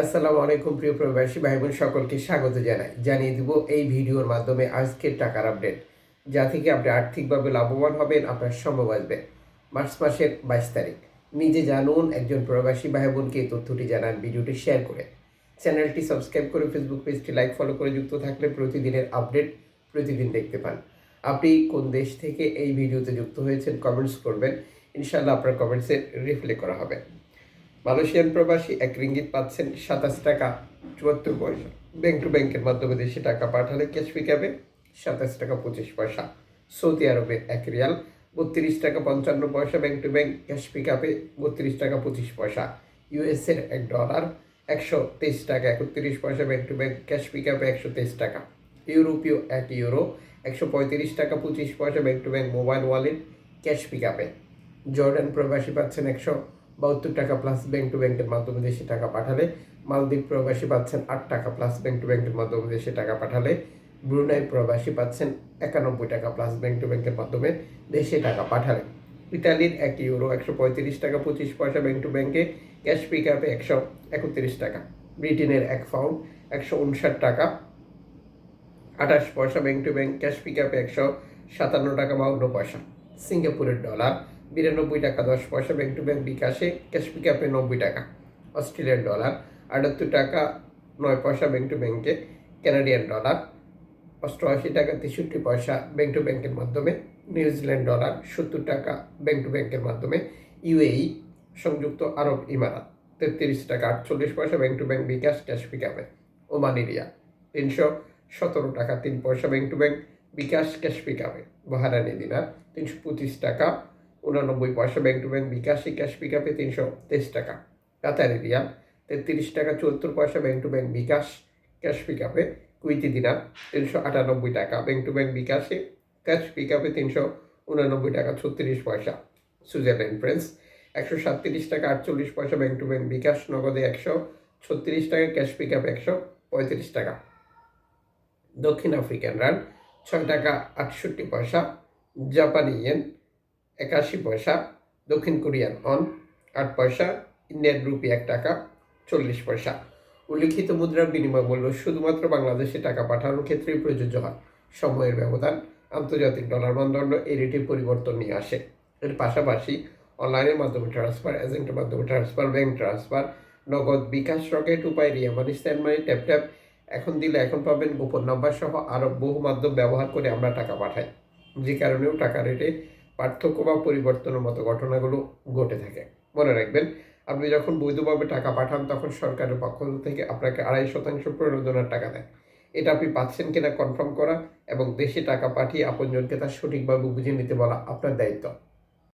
আসসালামু আলাইকুম প্রিয় প্রবাসী ভাই বোন সকলকে স্বাগত জানাই। জানিয়ে দিব এই ভিডিওর মাধ্যমে আজকের টাকার আপডেট, যা থেকে আপনি আর্থিকভাবে লাভবান হবেন, আপনার সম্ভব আসবে মার্চ মাসের বাইশ তারিখ। নিজে জানুন, একজন প্রবাসী ভাই বোনকে তথ্যটি জানান, ভিডিওটি শেয়ার করে। চ্যানেলটি সাবস্ক্রাইব করে ফেসবুক পেজটি লাইক, ফলো করে যুক্ত থাকলে প্রতিদিনের আপডেট প্রতিদিন দেখতে পান। আপনি কোন দেশ থেকে এই ভিডিওতে যুক্ত হয়েছেন, কমেন্টস করবেন। ইনশাআল্লাহ আপনার কমেন্টসে রিপ্লাই করা হবে। মালয়েশিয়ান প্রবাসী এক রিঙ্গিত পাচ্ছেন সাতাশ টাকা, চুয়াত্তর পয়সা। ব্যাংক টু ব্যাংকের মাধ্যমে দেশে টাকা পাঠালে ক্যাশ পিকআপে সাতাশ টাকা পঁচিশ পয়সা। সৌদি আরবে এক রিয়াল, বত্রিশ টাকা পঞ্চান্ন পয়সা ব্যাংক টু ব্যাংক, ক্যাশ পিকআপে বত্রিশ টাকা পঁচিশ পয়সা। ইউএসের এক ডলার, একশো তেইশ টাকা একত্রিশ পয়সা ব্যাংক টু ব্যাংক, ক্যাশ পিকআপে একশো তেইশ টাকা। ইউরোপীয় এক ইউরো, একশো পঁয়ত্রিশ টাকা পঁচিশ পয়সা bank to bank mobile wallet, cash পিকআপে Jordan প্রবাসী পাচ্ছেন একশো বাহাত্তর টাকা প্লাস ব্যাংক টু ব্যাংকের মাধ্যমে দেশে টাকা পাঠালে। মালদ্বীপ প্রবাসী পাচ্ছেন আট টাকা প্লাস ব্যাংক টু ব্যাংকের মাধ্যমে দেশে টাকা পাঠালে। ব্রুনাই প্রবাসী পাচ্ছেন একানব্বই টাকা প্লাস ব্যাংক টু ব্যাংকের মাধ্যমে দেশে টাকা পাঠালে। ইতালির এক ইউরো একশো পঁয়ত্রিশ টাকা পঁচিশ পয়সা ব্যাংক টু ব্যাংকে ক্যাশ পিক আপে একশো একত্রিশ টাকা। ব্রিটেনের এক পাউন্ড একশো উনষাট টাকা আঠাশ পয়সা bank to bank cash pick আপে একশো সাতান্ন টাকা বাউন্ন পয়সা। সিঙ্গাপুরের ডলার বিরানব্বই টাকা, দশ পয়সা ব্যাংক টু ব্যাংক বিকাশে ক্যাশ পিক আপে নব্বই টাকা, অস্ট্রেলিয়ান ডলার আটাত্তর টাকা, নয় পয়সা ব্যাংক টু ব্যাংকে কানাডিয়ান ডলার অষ্টআশি টাকা, তেষট্টি পয়সা ব্যাংক টু ব্যাংকের মাধ্যমে, নিউজিল্যান্ড ডলার সত্তর টাকা ব্যাংক টু ব্যাংকের মাধ্যমে ইউএই সংযুক্ত আরব ইমারাত। তেত্রিশ টাকা, আটচল্লিশ পয়সা bank to bank bKash cash পিকআপে Omani riyal তিনশো সতেরো টাকা, তিন পয়সা bank to bank bKash cash পিকআপে Bahraini dinar তিনশো পঁচিশ টাকা উনানব্বই পয়সা ব্যাংক টু ব্যাংক বিকাশে ক্যাশ পিক আপে তিনশো তেইশ টাকা। কাতারি রিয়াল, তেত্রিশ টাকা চুয়াত্তর পয়সা bank to bank bKash cash পিকআপে Kuwaiti dinar তিনশো আটানব্বই টাকা। ব্যাংক টু ব্যাংক বিকাশে ক্যাশ পিকআপে তিনশো উনানব্বই টাকা ছত্রিশ পয়সা। সুইজারল্যান্ড ফ্রেন্স একশো সাতত্রিশ টাকা আটচল্লিশ পয়সা ব্যাংক টু ব্যাংক বিকাশ, নগদে একশো ছত্রিশ টাকা ক্যাশ পিকআপ একশো পঁয়ত্রিশ টাকা। দক্ষিণ আফ্রিকান রান ছয় টাকা আটষট্টি পয়সা, জাপানি ইয়েন একাশি পয়সা, দক্ষিণ কোরিয়ান অন আট পয়সা, ইন্ডিয়ান রুপি এক টাকা, চল্লিশ পয়সা। উল্লিখিত মুদ্রার বিনিময় মূল্য শুধুমাত্র বাংলাদেশে টাকা পাঠানোর ক্ষেত্রেই প্রযোজ্য হয়। সময়ের ব্যবধান, আন্তর্জাতিক ডলার মানদণ্ড এই রেটের পরিবর্তন নিয়ে আসে। এর পাশাপাশি অনলাইনের মাধ্যমে ট্রান্সফার এজেন্টের মাধ্যমে transfer, bank transfer, Nagad bKash Rocket, Upay Ria Money stand money, tap tap, এখন দিলে এখন পাবেন গোপন নাম্বার সহ আরও বহু মাধ্যম ব্যবহার করে আমরা টাকা পাঠাই। যে কারণেও টাকা রেটে পার্থক্য বা পরিবর্তনের মতো ঘটনাগুলো ঘটে থাকে। মনে রাখবেন, আপনি যখন বৈধভাবে টাকা পাঠান, তখন সরকারের পক্ষ থেকে আপনাকে আড়াই শতাংশ প্রণোদনার টাকা দেয়। এটা আপনি পাচ্ছেন কিনা কনফার্ম করা এবং দেশে টাকা পাঠিয়ে আপনজনকে তার সঠিকভাবে বুঝে নিতে বলা আপনার দায়িত্ব।